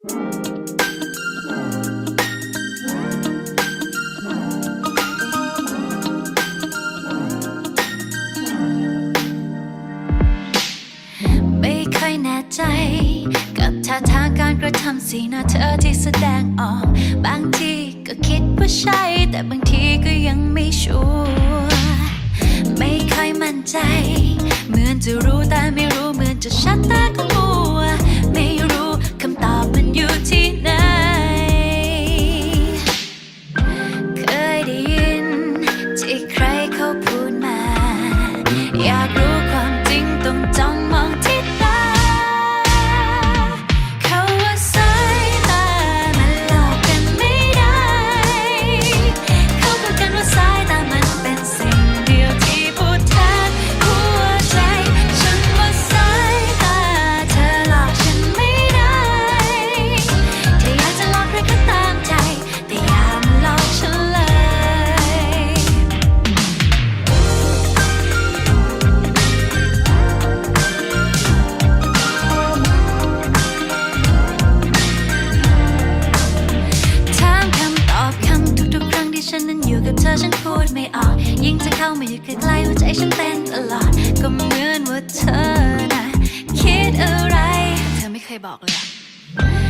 ไม่เคยแน่ใจ กับท่าทางการกระทำสีหน้าเธอที่แสดงออก บางทีก็คิดว่าใช่ แต่บางทีก็ยังไม่ชัวร์ไม่เคยมั่นใจ เหมือนจะรู้แต่ไม่ อยู่กับเธอฉันพูดไม่ออก ยิ่งจะเข้ามาอยู่ใกล้ๆหัวใจฉันเต้นตลอด ก็เหมือนว่าเธอนะคิดอะไร เธอไม่เคยบอกเลย